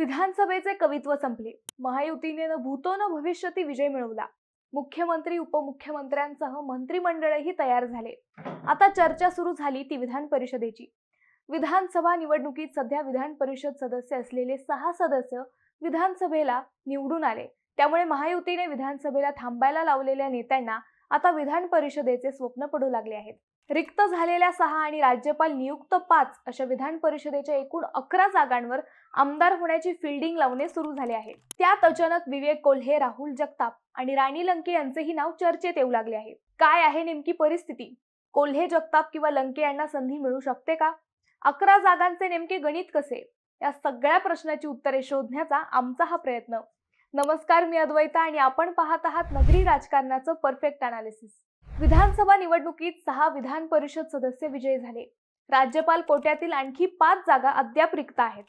विधानसभेचे कवित्व संपले. महायुतीने न भूतो न भविष्यती विजय मिळवला. मुख्यमंत्री उपमुख्यमंत्र्यांसह मंत्रिमंडळही तयार झाले. आता चर्चा सुरू झाली ती विधान परिषदेची. विधानसभा निवडणुकीत सध्या विधान परिषद सदस्य असलेले सहा सदस्य विधानसभेला निवडून आले. त्यामुळे महायुतीने विधानसभेला थांबायला लावलेल्या नेत्यांना आता विधान परिषदेचे स्वप्न पडू लागले आहेत. रिक्त झालेल्या सहा आणि राज्यपाल नियुक्त पाच अशा विधान परिषदेच्या एकूण अकरा जागांवर आमदार होण्याची फिल्डिंग लावणे सुरू झाले आहे. त्यात अचानक विवेक कोल्हे राहुल जगताप आणि राणी लंके यांचेही नाव चर्चेत येऊ लागले आहे. काय आहे नेमकी परिस्थिती? कोल्हे जगताप किंवा लंके यांना संधी मिळू शकते का? अकरा जागांचे नेमके गणित कसे? या सगळ्या प्रश्नाची उत्तरे शोधण्याचा आमचा हा प्रयत्न. नमस्कार मी अद्वैता आणि आपण पाहत आहात नगरी राजकारणाचं परफेक्ट अनालिसिस विधानसभा निवडणुकीत सहा विधान परिषद सदस्य विजयी झाले. राज्यपाल कोट्यातील आणखी पाच जागा अद्याप रिक्त आहेत.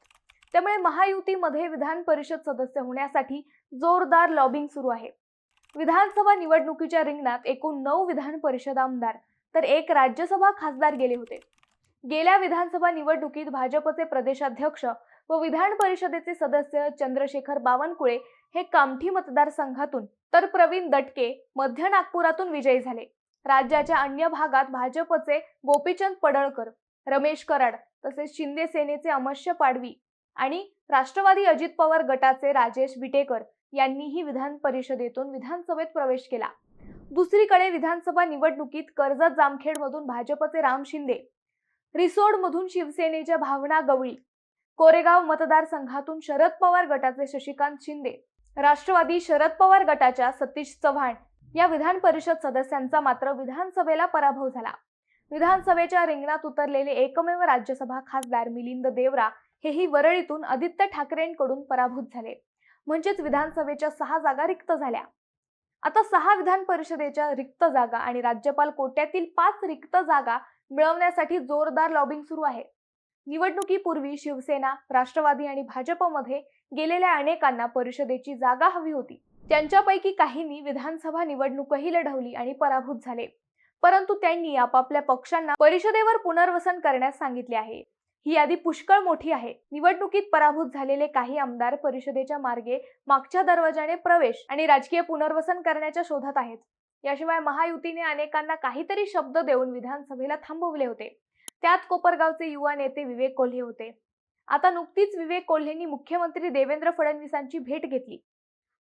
त्यामुळे महायुतीमध्ये विधान परिषद सदस्य होण्यासाठी जोरदार लॉबिंग सुरू आहे. विधानसभा निवडणुकीच्या रिंगणात एकूण नऊ विधान परिषद आमदार तर एक राज्यसभा खासदार गेले होते. गेल्या विधानसभा निवडणुकीत भाजपचे प्रदेशाध्यक्ष व विधान परिषदेचे सदस्य चंद्रशेखर बावनकुळे हे कामठी मतदारसंघातून तर प्रवीण दटके मध्य नागपुरातून विजयी झाले. राज्याच्या अन्य भागात भाजपचे गोपीचंद पडळकर रमेश कराड तसेच शिंदे सेनेचे अमश्य पाडवी आणि राष्ट्रवादी अजित पवार गटाचे राजेश बिटेकर यांनीही विधान परिषदेतून विधानसभेत प्रवेश केला. दुसरीकडे विधानसभा निवडणुकीत कर्जत जामखेडमधून भाजपचे राम शिंदे रिसोडमधून शिवसेनेच्या भावना गवळी कोरेगाव मतदारसंघातून शरद पवार गटाचे शशिकांत शिंदे राष्ट्रवादी शरद पवार गटाच्या सतीश चव्हाण या विधान परिषद सदस्यांचा मात्र विधानसभेला पराभव झाला. विधानसभेच्या रिंगणात उतरलेले एकमेव राज्यसभा खासदार मिलिंद देवरा हेही वरळीतून आदित्य ठाकरेंकडून पराभूत झाले. म्हणजेच विधानसभेच्या सहा जागा रिक्त झाल्या. आता सहा विधान परिषदेच्या रिक्त जागा आणि राज्यपाल कोट्यातील पाच रिक्त जागा मिळवण्यासाठी जोरदार लॉबिंग सुरू आहे. निवडणुकीपूर्वी शिवसेना राष्ट्रवादी आणि भाजपमध्ये गेलेल्या अनेकांना परिषदेची जागा हवी होती. त्यांच्यापैकी काहींनी विधानसभा निवडणूकही लढवली आणि पराभूत झाले. परंतु त्यांनी आपापल्या पक्षांना परिषदेवर पुनर्वसन करण्यास सांगितले आहे. ही यादी पुष्कळ मोठी आहे. निवडणुकीत पराभूत झालेले काही आमदार परिषदेच्या मार्गे मागच्या दरवाजाने प्रवेश आणि राजकीय पुनर्वसन करण्याच्या शोधात आहेत. याशिवाय महायुतीने अनेकांना काहीतरी शब्द देऊन विधानसभेला थांबवले होते. त्यात कोपरगावचे युवा नेते विवेक कोल्हे होते. आता नुकतीच विवेक कोल्हेंनी मुख्यमंत्री देवेंद्र फडणवीसांची भेट घेतली.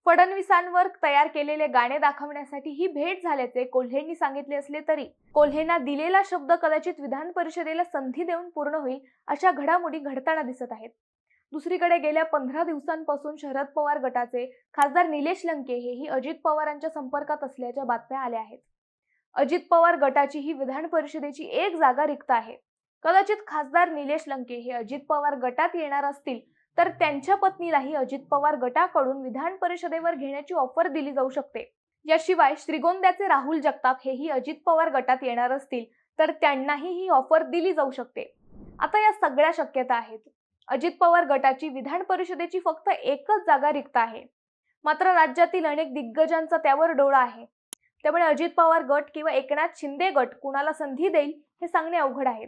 फडणवीसांवर तयार केलेले गाणे दाखवण्यासाठी ही भेट झाल्याचे कोल्हेंनी सांगितले असले तरी कोल्हेंना दिलेला शब्द कदाचित विधान परिषदेला संधी देऊन पूर्ण होईल अशा घडामोडी घडताना दिसत आहेत. दुसरीकडे गेल्या पंधरा दिवसांपासून शरद पवार गटाचे खासदार निलेश लंके हेही अजित पवारांच्या संपर्कात असल्याच्या बातम्या आल्या आहेत. अजित पवार गटाची ही विधान परिषदेची एक जागा रिक्त आहे. कदाचित खासदार निलेश लंके हे अजित पवार गटात येणार असतील तर त्यांच्या पत्नीलाही अजित पवार गटाकडून विधान परिषदेवर घेण्याची ऑफर दिली जाऊ शकते. याशिवाय श्रीगोंद्याचे राहुल जगताप हेही अजित पवार गटात येणार असतील तर त्यांनाही ही ऑफर दिली जाऊ शकते. आता या सगळ्या शक्यता आहेत. अजित पवार गटाची विधान परिषदेची फक्त एकच जागा रिक्त आहे. मात्र राज्यातील अनेक दिग्गजांचा त्यावर डोळा आहे. त्यामुळे अजित पवार गट किंवा एकनाथ शिंदे गट कुणाला संधी देईल हे सांगणे अवघड आहे.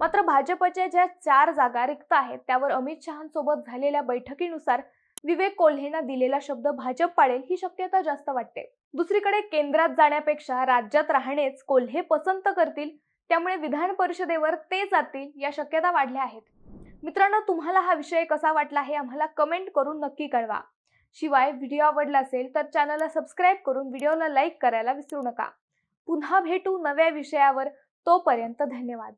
मात्र भाजपच्या ज्या चार जागा रिक्त आहेत त्यावर अमित शहांसोबत झालेल्या बैठकीनुसार विवेक कोल्हेंना दिलेला शब्द भाजप पाळेल ही शक्यता जास्त वाटते. दुसरीकडे केंद्रात जाण्यापेक्षा राज्यात राहणेच कोल्हे पसंत करतील त्यामुळे विधान परिषदेवर ते जातील या शक्यता वाढल्या आहेत. मित्रांनो तुम्हाला हा विषय कसा वाटला हे आम्हाला कमेंट करून नक्की कळवा. शिवाय व्हिडिओ आवडला असेल तर चॅनलला सबस्क्राईब करून व्हिडिओला लाईक करायला विसरू नका. पुन्हा भेटू नव्या विषयावर. तोपर्यंत धन्यवाद.